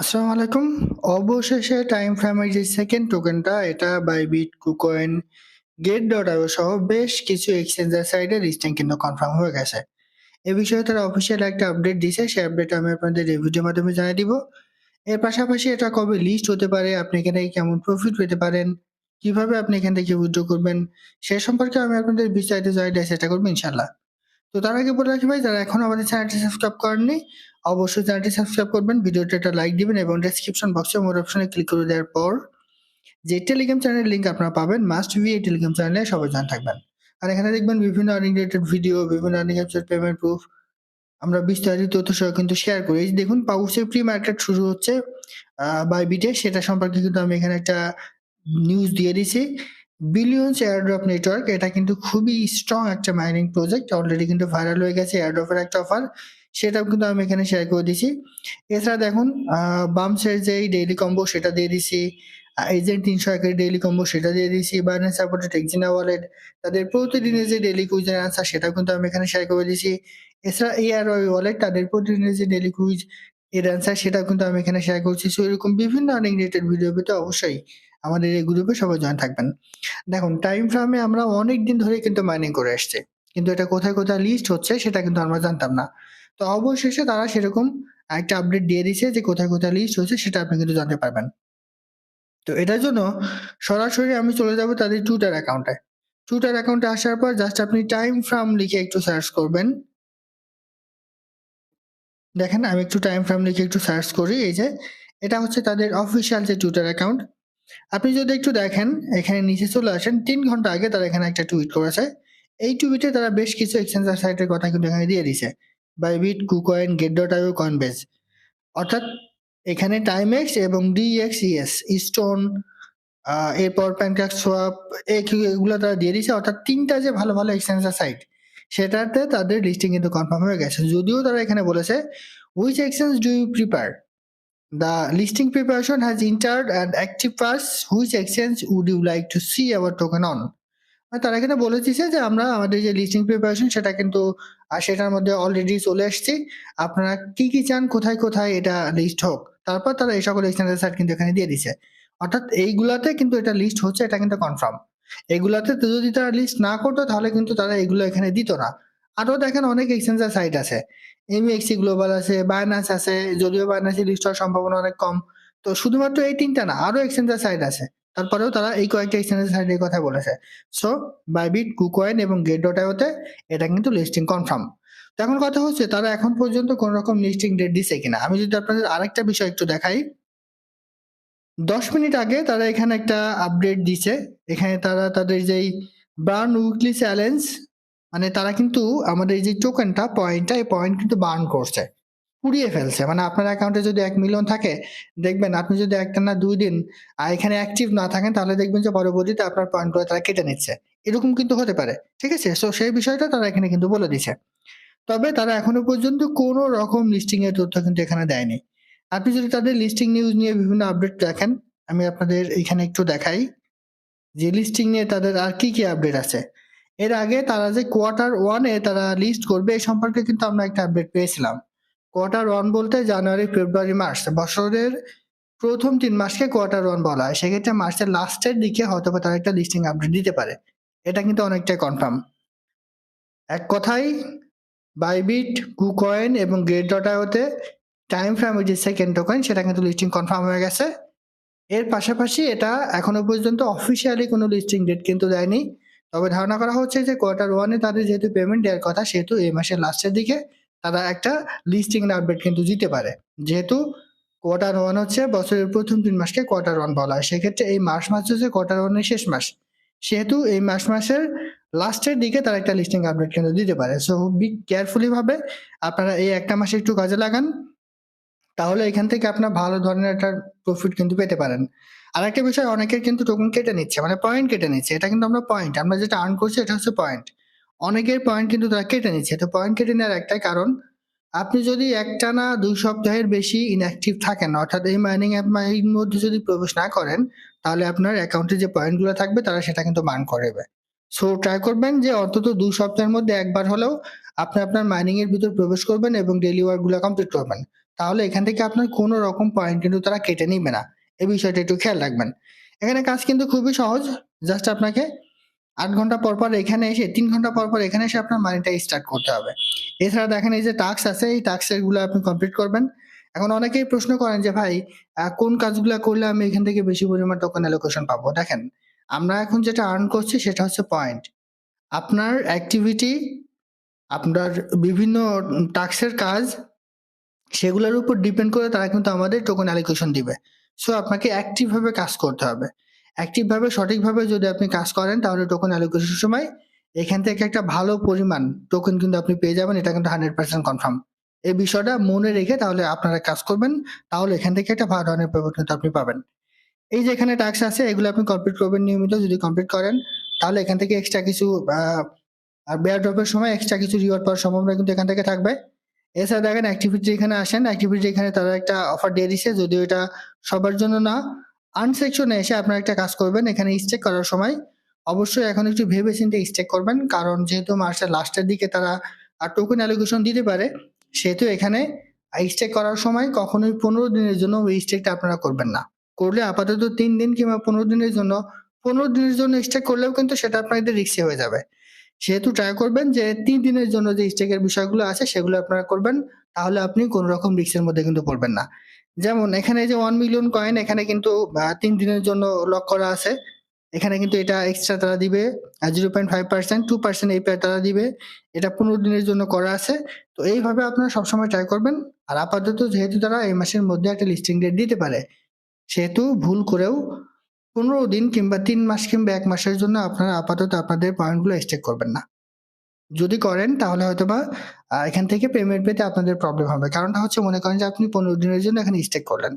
আসসালামু আলাইকুম। অবশেষে টাইম ফ্রেমের যে সেকেন্ড টোকেনটা এটা বাইবিট, কুকয়েন, গেট.আইও সহ বেশ কিছু এক্সচেঞ্জের সাইডে লিস্টিং কিন্তু কনফার্ম হয়ে গেছে। এ বিষয়ে তারা অফিসিয়াল একটা আপডেট দিছে। সেই আপডেট আমি আপনাদের ভিডিওর মাধ্যমে জানিয়ে দিব। এর পাশাপাশি এটা কবে লিস্ট হতে পারে, আপনি এখান কেমন প্রফিট পেতে পারেন, কীভাবে আপনি এখান থেকে উইথড্র করবেন, সে সম্পর্কে আমি আপনাদের বিস্তারিত জানিয়ে দেওয়ার চেষ্টা করব ইনশাল্লাহ তো তার আগে বলে রাখি ভাই যারা এখনও আমাদের চ্যানেলটি সাবস্ক্রাইব করেননি অবশ্যই চ্যানেলটি সাবস্ক্রাইব করবেন ভিডিওটা একটা লাইক দিবেন এবং ডেসক্রিপশন বক্সে মোর অপশনে ক্লিক করে দেওয়ার পর যে টেলিগ্রাম চ্যানেলের লিঙ্ক আপনারা পাবেন মাস্ট বি এই টেলিগ্রাম চ্যানেলে সবাই জান থাকবেন। আর এখানে দেখবেন বিভিন্ন আর্নিং রিলেটেড ভিডিও বিভিন্ন আর্নিং অ্যাপসের পেমেন্ট প্রুফ আমরা বিস্তারিত তথ্য সহ কিন্তু শেয়ার করি। দেখুন পাউসের প্রি মার্কেট শুরু হচ্ছে বাইবিটে সেটা সম্পর্কে কিন্তু আমি এখানে একটা নিউজ দিয়ে দিছি। বিলিয়ন্স এয়ারড্রপ নেটওয়ার্ক এটা কিন্তু খুবই স্ট্রং একটা মাইনিং প্রজেক্ট অলরেডি কিন্তু ভাইরাল হয়ে গেছে এয়ারড্রপের একটা অফার সেটাও কিন্তু আমি এখানে শেয়ার করে দিছি এছাড়া দেখুন বাম সাইড যে ডেইলি কম্বো সেটা দিয়ে দিছি এজেন্ট তিনশো একের ডেইলি কম্বো সেটা দিয়ে দিছি বাইন্যান্স সাপোর্টেড এক্সিনা ওয়ালেট তাদের প্রতিদিনের যে ডেইলি কুইজের আনসার সেটাও কিন্তু আমি এখানে শেয়ার করে দিছি এছাড়া এআর ওয়ালেট তাদের প্রতিদিনের যে ডেইলি কুইজ এর অ্যান্সার সেটাও কিন্তু আমি এখানে শেয়ার করছি। সো এরকম বিভিন্ন আর্নিং রিলেটেড ভিডিও পেতে অবশ্যই আমাদের এই গ্রুপে সবাই জয়েন থাকবেন। দেখুন টাইম ফ্রেমে আমরা অনেক দিন ধরে কিন্তু মাইনিং করে আসছি। কিন্তু এটা কোথায় কোথায় লিস্ট হচ্ছে সেটা কিন্তু আমরা জানতাম না। তো অবশেষে তারা সেরকম একটা আপডেট দিয়ে দিছে যে কোথায় কোথায় লিস্ট হয়েছে সেটা আপনি কিন্তু জানতে পারবেন। তো এটার জন্য সরাসরি আমি চলে যাব তাদের টুইটার অ্যাকাউন্টে টুইটার অ্যাকাউন্টে আসার পর জাস্ট আপনি টাইম ফ্রাম লিখে একটু সার্চ করবেন। দেখেন আমি একটু টাইম ফ্রাম লিখে একটু সার্চ করি, এই যে এটা হচ্ছে তাদের অফিসিয়াল যে টুইটার অ্যাকাউন্ট আপনি যদি একটু দেখেন, এখানে নিচে চলে আসেন, তিন ঘণ্টা আগে তারা এখানে একটা টুইট করেছে। এই টুইটে তারা বেশ কিছু এক্সচেঞ্জার সাইটের কথা কিন্তু এখানে দিয়ে দিছে Bybit KuCoin Gate dot io Coinbase অর্থাৎ এখানে টাইম এক্স এবং ডিএক্সইএস স্টোন এরপর প্যানক্রাক সোয়াপ এগুলো তারা দিয়ে দিছে অর্থাৎ তিনটা যে ভালো ভালো এক্সচেঞ্জার সাইট সেটাতে তাদের লিস্টিং কিন্তু কনফার্ম হয়ে গেছে। যদিও তারা এখানে বলেছে which exchange do you prepare the listing preparation has entered and active parse which exchange would you like to see our token on তারা এখানে বলে দিচ্ছে যে আমরা আমাদের যে লিস্টিং প্রিপারেশন সেটা কিন্তু সেটার মধ্যে অলরেডি চলে এসেছি। আপনারা কি কি চান, কোথায় কোথায় এটা লিস্ট হোক। তারপর তারা এই সকল এক্সচেঞ্জের সাইট কিন্তু এখানে দিয়ে দিছে অর্থাৎ এইগুলাতে কিন্তু এটা লিস্ট হচ্ছে, এটা কিন্তু কনফার্ম এগুলাতে যদি তারা লিস্ট না করতো, তাহলে কিন্তু তারা এগুলো এখানে দিত না। আরও দেখেন অনেক এক্সচেঞ্জার সাইট আছে। এমএক্সি গ্লোবাল আছে বাইনান্স আছে, যদিও বাইনান্সে লিস্ট হওয়ার সম্ভাবনা অনেক কম। তো শুধুমাত্র এই তিনটা না, আরও এক্সচেঞ্জার সাইট আছে। তারপরেও তারা এই কয়েকটা এক্সচেঞ্জার সাইটের কথা বলেছে। সো বাইবিট কুকয়েন এবং গেট ডট আইওতে এটা কিন্তু লিস্টিং কনফার্ম তো এখন কথা হচ্ছে, তারা এখন পর্যন্ত কোন রকম লিস্টিং ডেট দিছে কিনা? আমি যদি আপনাদের আরেকটা বিষয় একটু দেখাই। দশ মিনিট আগে তারা এখানে একটা আপডেট দিছে। এখানে তারা তাদের যেই বার্ন উইকলি চ্যালেঞ্জ মানে তারা কিন্তু আমাদের যে টোকেনটা পয়েন্টটা এই পয়েন্ট কিন্তু বার্ন করছে। পুড়িয়ে ফেলছে। মানে আপনার অ্যাকাউন্টে যদি এক মিলিয়ন থাকে, দেখবেন আপনি যদি একটা না দুই দিন এখানে অ্যাক্টিভ না থাকেন, তাহলে দেখবেন যে পরবর্তীতে আপনার পয়েন্টগুলো তারা কেটে নিচ্ছে। এরকম কিন্তু হতে পারে, ঠিক আছে? সো সেই বিষয়টা তারা এখানে কিন্তু বলে দিছে তবে তারা এখনও পর্যন্ত কোনো রকম লিস্টিং এর তথ্য কিন্তু এখানে দেয়নি। আপনি যদি তাদের লিস্টিং নিউজ নিয়ে বিভিন্ন আপডেট দেখেন, আমি আপনাদের এখানে একটু দেখাই। যে লিস্টিং নিয়ে তাদের আর কি কি আপডেট আছে? এর আগে তারা যে কোয়ার্টার ওয়ানে তারা লিস্ট করবে এই সম্পর্কে কিন্তু আমরা একটা আপডেট পেয়েছিলাম। কোয়ার্টার ওয়ান বলতে জানুয়ারি ফেব্রুয়ারি মার্চ বছরের প্রথম তিন মাসকে কোয়ার্টার ওয়ান বলা হয়। সেক্ষেত্রে মার্চের লাস্টের দিকে হয়তো তারা একটা লিস্টিং আপডেট দিতে পারে। এটা কিন্তু অনেকটাই কনফার্ম এক কথাই বাইবিট কুকয়েন এবং গ্রেট ডট আইওতে টাইম ফ্রেম যে সেকেন্ড টোকেন সেটা কিন্তু লিস্টিং কনফার্ম হয়ে গেছে। এর পাশাপাশি এটা এখনও পর্যন্ত অফিসিয়ালি কোনো লিস্টিং ডেট কিন্তু দেয়নি। তবে ধারণা করা হচ্ছে যে কোয়ার্টার ওয়ানে তাদের যেহেতু পেমেন্ট দেওয়ার কথা, সেহেতু এই মাসের লাস্টের দিকে তারা একটা লিস্টিং আপডেট কিন্তু দিতে পারে। যেহেতু কোয়ার্টার ওয়ান হচ্ছে বছরের প্রথম তিন মাসকে কোয়ার্টার ওয়ান বলা হয়। সেক্ষেত্রে এই মাস মাস হচ্ছে কোয়ার্টার ওয়ানের শেষ মাস। সেহেতু এই মাস মাসের লাস্টের দিকে তারা একটা লিস্টিং আপডেট কিন্তু দিতে পারে। সো বি কেয়ারফুলি ভাবে আপনারা এই একটা মাসে একটু কাজে লাগান। তাহলে এখান থেকে আপনার ভালো ধরনের একটা প্রফিট কিন্তু পেতে পারেন। আর একটা বিষয়, অনেকের কিন্তু টোকেন কেটে নিচ্ছে মানে পয়েন্ট কেটে নিচ্ছে। এটা কিন্তু আমরা পয়েন্ট আমরা যেটা আর্ন করছি, এটা হচ্ছে পয়েন্ট অনেকের পয়েন্ট কিন্তু তারা কেটে নিচ্ছে তো পয়েন্ট কেটে নেওয়ার একটাই কারণ, আপনি যদি একটা না দুই সপ্তাহের বেশি ইনঅ্যাক্টিভ থাকেন, অর্থাৎ এই মাইনিং অ্যাপ এর মধ্যে যদি প্রবেশ না করেন, তাহলে আপনার অ্যাকাউন্টে যে পয়েন্টগুলো থাকবে, তারা সেটা কিন্তু বার্ন করবে সো ট্রাই করবেন যে অন্তত দুই সপ্তাহের মধ্যে একবার হলেও আপনি আপনার মাইনিং এর ভিতর প্রবেশ করবেন এবং ডেলি ওয়ার্কগুলো কমপ্লিট করবেন তাহলে এখান থেকে আপনার কোনো রকম পয়েন্ট কিন্তু তারা কেটে নিবে না। এই বিষয়টা একটু খেয়াল রাখবেন। এখানে কাজ কিন্তু খুবই সহজ। জাস্ট আপনাকে ৮ ঘণ্টা পর, পর এখানে এসে তিন ঘণ্টা পর, পর এখানে এসে আপনার মানিটা স্টার্ট করতে হবে। এছাড়া দেখেন এই যে টাস্ক আছে এই টাস্ক এরগুলো আপনি কমপ্লিট করবেন। এখন অনেকেই প্রশ্ন করেন যে ভাই কোন কাজগুলা করলে আমি এখান থেকে বেশি পরিমাণ টোকেন অ্যালোকেশন পাবো? দেখেন আমরা এখন যেটা আর্ন করছি সেটা হচ্ছে পয়েন্ট। আপনার অ্যাক্টিভিটি, আপনার বিভিন্ন টাস্কের কাজ সেগুলোর উপর ডিপেন্ড করে তারা কিন্তু আমাদের টোকেন অ্যালোকেশন দিবে। সো আপনাকে অ্যাক্টিভ ভাবে কাজ করতে হবে। অ্যাক্টিভ ভাবে সঠিকভাবে যদি আপনি কাজ করেন, তাহলে টোকেন অ্যালোকেশন সময় এখান থেকে একটা ভালো পরিমাণ টোকেন কিন্তু আপনি পেয়ে যাবেন। এটা কিন্তু 100% কনফার্ম। এই বিষয়টা মনে রেখে তাহলে আপনারা কাজ করবেন। তাহলে এখান থেকে একটা ভালো ধরনের পেমেন্ট কিন্তু আপনি পাবেন। এই যে এখানে টাস্ক আছে, এগুলো আপনি কমপ্লিট করবেন নিয়মিত। যদি কমপ্লিট করেন, তাহলে এখান থেকে এক্সট্রা কিছু বেয়ার ড্রপের সময় এক্সট্রা কিছু রিওয়ার্ড পাওয়ার সম্ভাবনা কিন্তু এখান থেকে থাকবে। এছাড়া দেখেন অ্যাক্টিভিটি এখানে আসেন। অ্যাক্টিভিটি এখানে তারা একটা অফার দিয়ে দিছে। যদিও এটা সবার জন্য না। আর্ন সেকশনে এসে আপনারা একটা কাজ করবেন। এখানে স্টেক করার সময় অবশ্যই এখন একটু ভেবে চিন্তে স্টেক করবেন। কারণ যেহেতু মাসের লাস্টের দিকে তারা আ টোকেন অ্যালোকেশন দিতে পারে, সেহেতু এখানে স্টেক করার সময় কখনোই ১৫ দিনের জন্য ওই স্টেকটা আপনারা করবেন না। করলে আপাতত তিন দিন কিংবা ১৫ দিনের জন্য ১৫ দিনের জন্য স্টেক করলেও কিন্তু সেটা আপনাদের রিক্সে হয়ে যাবে। সেহেতু ট্রাই করবেন যে তিন দিনের জন্য যে স্টেকের বিষয়গুলো আছে সেগুলো আপনারা করবেন। তাহলে আপনি কোনো রকম রিস্কের মধ্যে কিন্তু পড়বেন না। যেমন এখানে যে ওয়ান মিলিয়ন কয়েন এখানে কিন্তু তিন দিনের জন্য লক করা আছে। এখানে কিন্তু এটা এক্সট্রা তারা দিবে আ 0.5% 2% এই পেয়ার তারা দিবে। এটা ১৫ দিনের জন্য করা আছে। তো এইভাবে আপনারা সবসময় ট্রাই করবেন। আর আপাতত যেহেতু তারা এই মাসের মধ্যে একটা লিস্টিং ডেট দিতে পারে, সেহেতু ভুল করেও ১৫ দিন কিংবা তিন মাস কিংবা এক মাসের জন্য আপনারা আপাতত আপনাদের পয়েন্টগুলো স্টেক করবেন না। যদি করেন, তাহলে হয়তো বা এখান থেকে পেমেন্ট পেতে আপনাদের প্রবলেম হবে। কারণটা হচ্ছে, মনে করেন যে আপনি ১৫ দিনের জন্য এখানে স্টেক করলেন।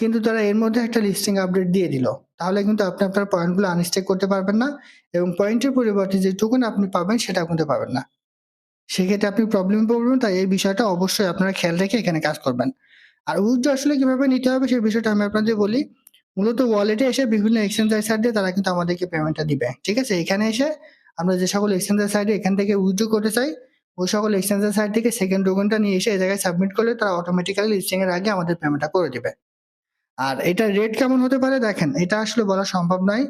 কিন্তু তারা এর মধ্যে একটা লিস্টিং আপডেট দিয়ে দিল। তাহলে কিন্তু আপনি আপনার পয়েন্টগুলো আনস্টেক করতে পারবেন না এবং পয়েন্টের পরিবর্তে যে টোকেন আপনি পাবেন সেটা কিন্তু পাবেন না। সেক্ষেত্রে আপনি প্রবলেম পড়বেন তাই এই বিষয়টা অবশ্যই আপনারা খেয়াল রেখে এখানে কাজ করবেন। আর উইথড্র আসলে কীভাবে নিতে হবে, সেই বিষয়টা আমি আপনাদের বলি। মূলত ওয়ালেটে এসে বিভিন্ন এক্সচেঞ্জার সাইট দিয়ে তারা কিন্তু আমাদেরকে পেমেন্টটা দিবে। ঠিক আছে? এখানে এসে আমরা যে সকল এক্সচেঞ্জার সাইডে এখান থেকে উইথড্র করতে চাই, ওই সকল এক্সচেঞ্জার সাইড থেকে সেকেন্ড টোকেনটা নিয়ে এসে এই জায়গায় সাবমিট করলে তারা অটোমেটিক্যালি লিস্টিং এর আগে আমাদের পেমেন্টটা করে দেবে আর এটার রেট কেমন হতে পারে দেখেন এটা আসলে বলা সম্ভব নয়।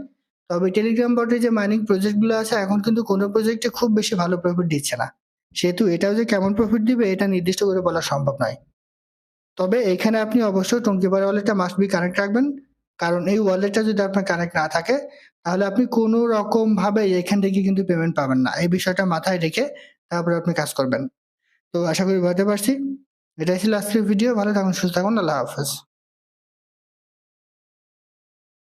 তবে টেলিগ্রাম বটে যে মাইনিং প্রজেক্টগুলো আছে এখন কিন্তু কোনো প্রজেক্টে খুব বেশি ভালো প্রফিট দিচ্ছে না। সেহেতু এটাও যে কেমন প্রফিট দিবে এটা নির্দিষ্ট করে বলা সম্ভব নয়। তবে এখানে আপনি অবশ্যই টোনকিপার ওয়ালেটটা মাস্ট বি কানেক্ট রাখবেন। কারণ এই ওয়ালেটটা যদি আপনার কানেক্ট না থাকে তাহলে আপনি কোন রকম ভাবে এখান থেকে কিন্তু পেমেন্ট পাবেন না। এই বিষয়টা মাথায় রেখে তারপরে আপনি কাজ করবেন। তো আশা করি বুঝতে পারছি। এটাই ছিল আজকের ভিডিও। ভালো থাকুন, সুস্থ থাকুন। আল্লাহ হাফেজ।